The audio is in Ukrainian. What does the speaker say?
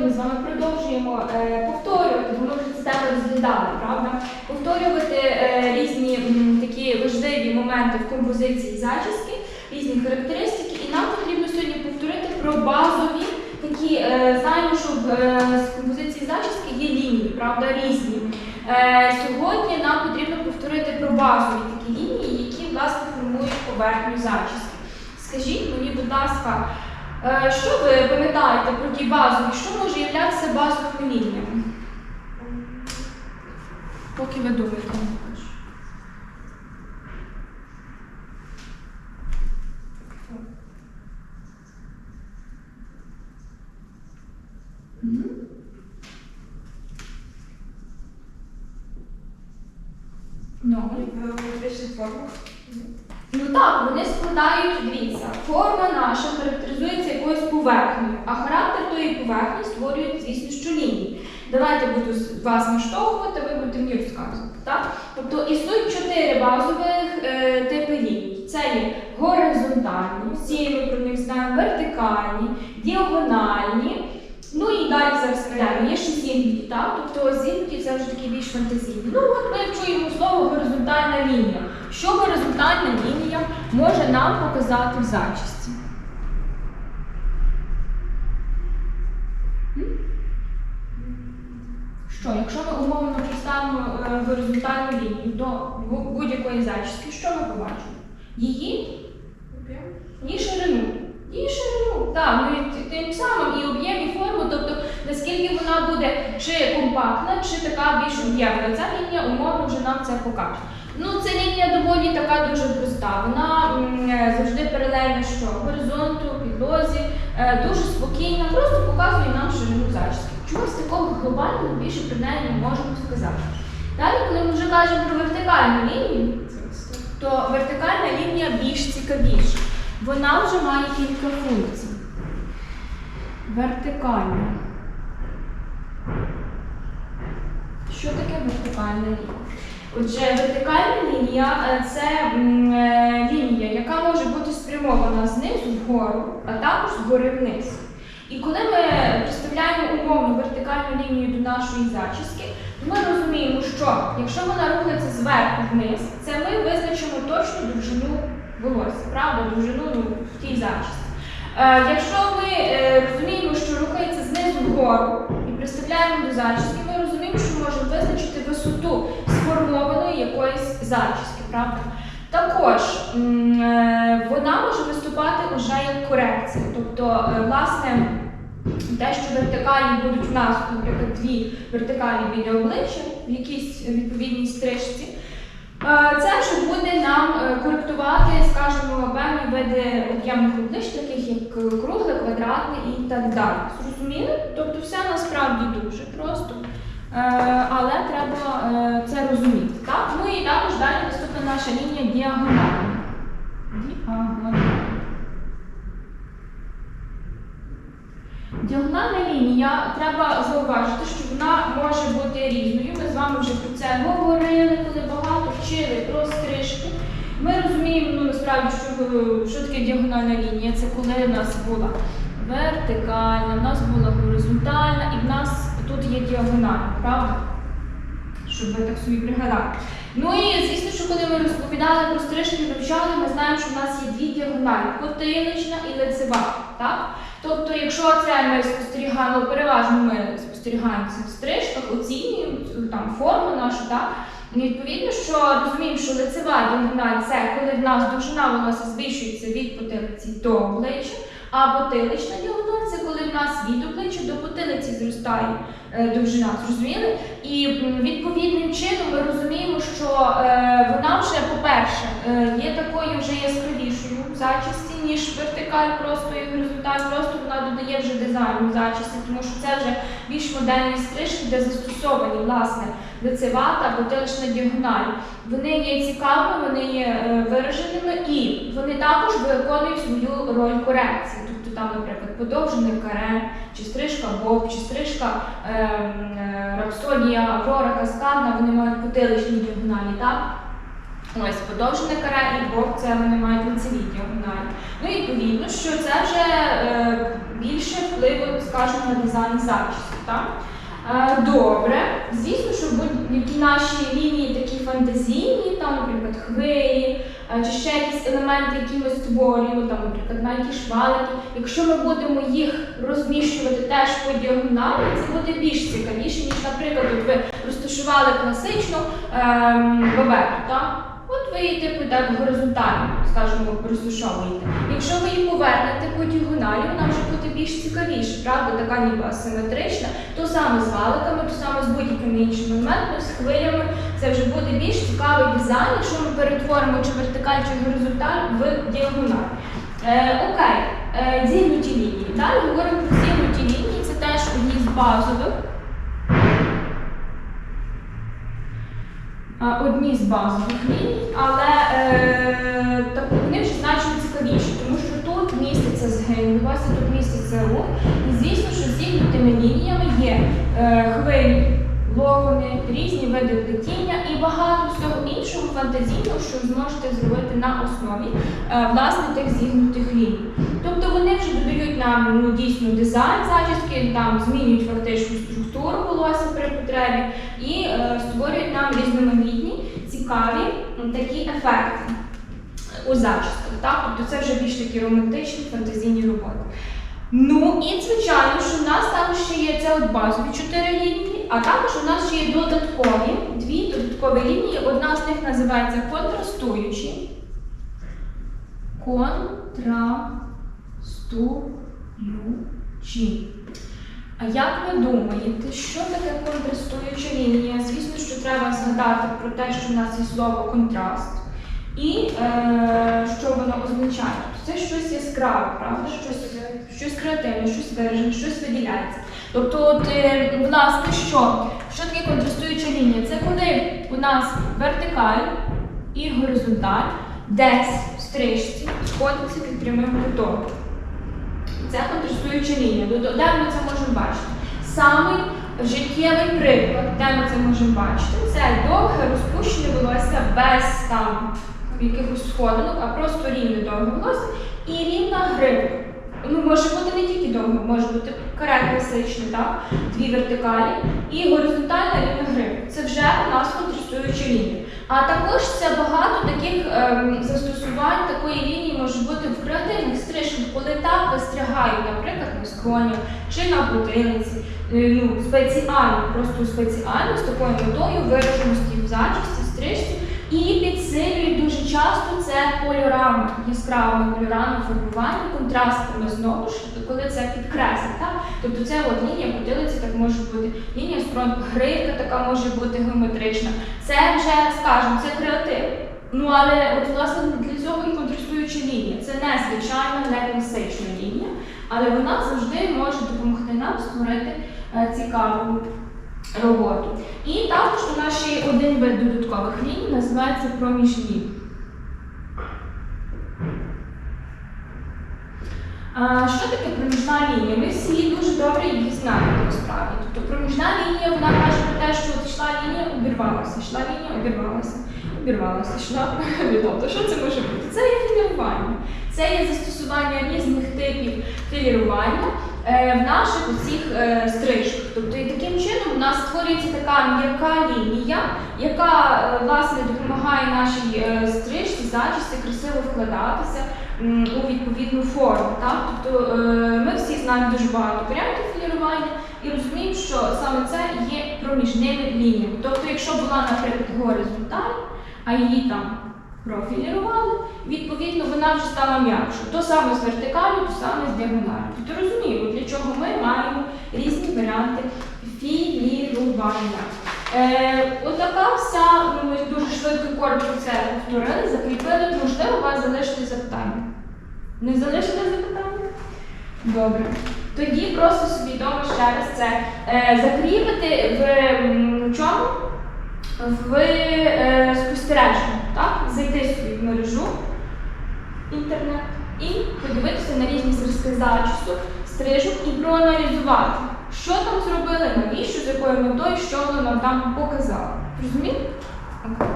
сьогодні ми з вами продовжуємо е, повторювати, ми вже цю тему розглядали, правда? Повторювати е, різні такі важливі моменти в композиції зачіски, різні характеристики, і нам потрібно сьогодні повторити про базові такі, е, знаємо, що з композиції зачіски є лінії, правда, різні. Сьогодні нам потрібно повторити про базові такі лінії, які власне формують поверхню зачіски. Скажіть мені, будь ласка, що ви пам'ятаєте про ті базові? Що може являтися базовими лініями? Поки ви думаєте. Ну, Геометричних формах. Так, вони складають, дивіться, форма наша характеризується якоюсь поверхнею, а характер тої поверхні створюють, звісно, що лінії. Давайте буду вас наштовхувати, ви будете мені розказувати. Так? Тобто існують чотири базових е, типи ліній. Це є горизонтальні, всі ми про них знаємо, вертикальні, діагональні. Ну і далі зараз. Є ще зігнуті, так? Тобто зігнуті це вже такі більш фантазійні. Ну от ми чуємо слово горизонтальна лінія. Що горизонтальна лінія може нам показати в зачісті? Що, якщо ми умовно представимо е, горизонтальну лінію до будь-якої зачіски, що ми побачимо? Її Її ширину. Її ширину. Так, ну і тим самим і об'єм, і форму, тобто наскільки вона буде чи компактна, чи така більш об'ємна. Ця лінія умовно вже нам це покаже. Ну, ця лінія доволі така дуже проста. Вона е, завжди паралельна що горизонту, підлозі, е, дуже спокійна, просто показує нам ширину зачіски. Чогось такого глобального більше неї не можемо сказати. Далі, коли ми вже кажемо про вертикальну лінію, то вертикальна лінія більш цікавіша. Вона вже має кілька функцій. Вертикальна. Що таке вертикальна лінія? Отже, вертикальна лінія це е, лінія, яка може бути спрямована знизу вгору, а також згори вниз. І коли ми представляємо умовну вертикальну лінію до нашої зачіски, ми розуміємо, що якщо вона рухається зверху вниз, це ми визначимо точну довжину волосся, правда, довжину ну, в тій зачісті. Е, якщо ми е, розуміємо, що рухається знизу вгору і представляємо до зачіски, сформованої якоїсь зачіски, правда? Також е, вона може виступати вже як корекція. Тобто, е, власне, те, що вертикалі будуть в нас, наприклад, дві вертикалі біля обличчя в якійсь відповідній стрижці, е, це вже буде нам коректувати, скажімо, певні види об'ємних облич, таких як кругле, квадратне і так далі. Зрозуміли? Тобто все насправді дуже просто. Е, Але треба е, це розуміти. Так? Ну і також далі наступна наша лінія діагональна. Діагональна. Лінія треба зауважити, що вона може бути різною. Ми з вами вже про це говорили, коли багато вчили про стрижки. Ми розуміємо, ну насправді, що, що таке діагональна лінія. Це коли в нас була вертикальна, в нас була горизонтальна і в нас тут є діагональна, правда? Щоб ви так собі пригадали. Ну і звісно, що коли ми розповідали про стрижки, вивчали, ми знаємо, що в нас є дві діагоналі потилична і лицева. Так? Тобто, якщо це ми спостерігаємо, переважно ми спостерігаємо це в стрижках, оцінюємо там форму нашу, так? Відповідно, що розуміємо, що лицева діагональ це коли в нас довжина волосся збільшується від потилиці до обличчя, а потилична діагональ це коли в нас від обличчя до потилиці зростає е, довжина. Зрозуміли? І відповідним чином ми розуміємо, що е, вона вже, по-перше, е, є такою вже яскравішою в зачісті, ніж вертикаль просто і горизонталь, просто вона додає вже дизайну зачісті, тому що це вже більш модельні стрижки, де застосовані власне лицева та потилична діагональ. Вони є цікавими, вони є вираженими і вони також виконують свою роль корекції. Тобто там, наприклад, подовжений каре, чи стрижка боб, чи стрижка е, е, рапсодія, аврора, каскадна, вони мають потиличні діагоналі, так? Ось подовжене каре і боб, це вони мають лицеві діагоналі. Ну і відповідно, що це вже е, більше впливу, скажімо, на дизайн зачіски. Так? Е, Добре, звісно, що будь-які наші лінії такі фантазійні, там, наприклад, хвилі, е, чи ще якісь елементи, які ми створюємо, там, наприклад, навіть швалики. Якщо ми будемо їх розміщувати теж по діагоналі, це буде більш цікавіше, ніж, наприклад, ви розташували класичну ем, бабету, ви її типу так горизонтально, скажімо, розташовуєте. Якщо ви її повернете по діагоналі, вона вже буде більш цікавіша, правда, така ніби асиметрична, то саме з валиками, то саме з будь-якими іншими елементами, з хвилями. Це вже буде більш цікавий дизайн, якщо ми перетворимо чи вертикаль, чи горизонталь в діагональ. Е, окей, е, зігнуті лінії. Далі говоримо про зігнуті лінії, це теж одні з базових. А, одні з базових ліній, але е, так, вони вже значно цікавіші, тому що тут міститься ось тут міститься рух. І звісно, що зігнутими лініями є е, хвилі, локони, різні види плетіння і багато всього іншого фантазійного, що зможете зробити на основі е, власне тих зігнутих ліній. Тобто вони вже додають нам ну, дійсно дизайн зачіски, там змінюють фактичну структуру волосся при потребі і е, створюють нам різноманітні, цікаві такі ефекти у зачісках. Так? Тобто це вже більш такі романтичні фантазійні роботи. Ну і звичайно, що в нас там ще є це от базові чотири лінії, а також у нас ще є додаткові дві додаткові лінії. Одна з них називається контрастуючі. Контрастуючі. А як ви думаєте, що таке контрастуюча лінія? Звісно, що треба згадати про те, що в нас є слово контраст. І е, що воно означає? Це щось яскраве, правда? Щось, щось креативне, щось виражене, щось виділяється. Тобто, от, е, власне, що? Що таке контрастуюча лінія? Це коли у нас вертикаль і горизонталь десь в стрижці сходяться під прямим кутом. Це контрастуюча лінія. Де ми це можемо бачити? Самий життєвий приклад, де ми це можемо бачити, це довге розпущене волосся без там якихось сходинок, а просто рівне довге волосся і рівна гривка. Ну, може бути не тільки довге, може бути каре класичне, так? Дві вертикалі і горизонтальна рівна гривка. Це вже у нас контрастуюча лінія. А також це багато таких ем, застосувань такої лінії може бути в креативних стрижках, коли так вистрягають, на чи на будильниці. Е, Ну, спеціально, просто спеціально з такою метою вираженості в зачісті, стрижці. І підсилюють дуже часто це кольорами, яскравими кольорами фарбування, контрастами знову ж, коли це підкреслить. Так? Тобто це от лінія потилиці так може бути, лінія строн, гривка така може бути геометрична. Це вже, скажімо, це креатив. Ну але от власне для цього і контрастуюча лінія. Це не звичайна, не класична лінія, але вона завжди може допомогти нам створити е, цікаву роботу. І також у нас ще один вид додаткових ліній, називається проміжні. Що таке проміжна лінія? Ми всі дуже добре її знаємо насправді. Тобто проміжна лінія вона каже про те, що йшла лінія, обірвалася, йшла лінія, обірвалася, обірвалася, йшла. Тобто, що це може бути? Це є філірування. Це є застосування різних типів філірування е, в наших усіх е, стрижках. Тобто і таким чином у нас створюється така м'яка лінія, яка е, власне допомагає нашій стрижці, зачісті красиво вкладатися у відповідну форму. Так? Тобто ми всі знаємо дуже багато варіантів філірування і розуміємо, що саме це є проміжними лініями. Тобто, якщо була, наприклад, горизонталь, а її там профілірували, відповідно вона вже стала м'якшою. То саме з вертикалі, то саме з діагоналі. Тобто розуміємо, для чого ми маємо різні варіанти філірування. Е, отака вся, ну, ми дуже швидко коротко це повторили, закріпили, можливо, у вас залишили запитання. Не залишили запитання? Добре. Тоді просто собі вдома ще раз це е, закріпити в чому? В е, спостереженні, так? Зайти собі в мережу інтернет і подивитися на різні зразки зачісу, стрижок і проаналізувати, що там зробили, навіщо, з якою метою, що воно нам там показало. Розумієте?